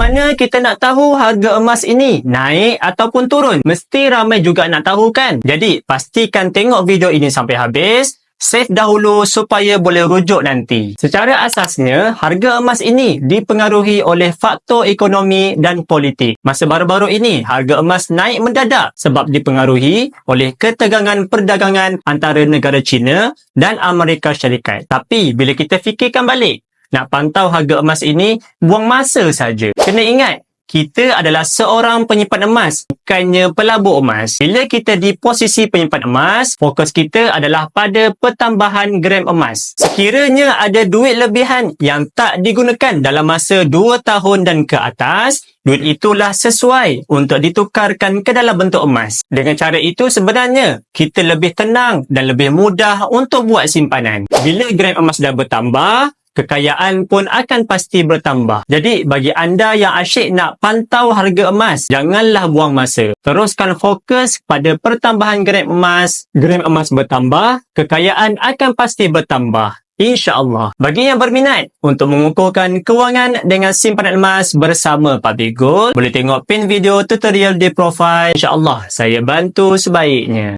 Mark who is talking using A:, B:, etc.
A: mana kita nak tahu harga emas ini naik ataupun turun? Mesti ramai juga nak tahu kan? Jadi, pastikan tengok video ini sampai habis. Save dahulu supaya boleh rujuk nanti. Secara asasnya, harga emas ini dipengaruhi oleh faktor ekonomi dan politik. Masa baru-baru ini, harga emas naik mendadak sebab dipengaruhi oleh ketegangan perdagangan antara negara China dan Amerika Syarikat. Tapi, bila kita fikirkan balik, nak pantau harga emas ini, buang masa saja. Kena ingat, kita adalah seorang penyimpan emas, bukannya pelabur emas. Bila kita di posisi penyimpan emas, fokus kita adalah pada pertambahan gram emas. Sekiranya ada duit lebihan yang tak digunakan dalam masa 2 tahun dan ke atas, duit itulah sesuai untuk ditukarkan ke dalam bentuk emas. Dengan cara itu sebenarnya, kita lebih tenang dan lebih mudah untuk buat simpanan. Bila gram emas dah bertambah, kekayaan pun akan pasti bertambah. Jadi, bagi anda yang asyik nak pantau harga emas, janganlah buang masa. Teruskan fokus pada pertambahan gram emas. Gram emas bertambah, kekayaan akan pasti bertambah. InsyaAllah. Bagi yang berminat untuk mengukuhkan kewangan dengan simpanan emas bersama Public Gold, boleh tengok pin video tutorial di profile. InsyaAllah, saya bantu sebaiknya.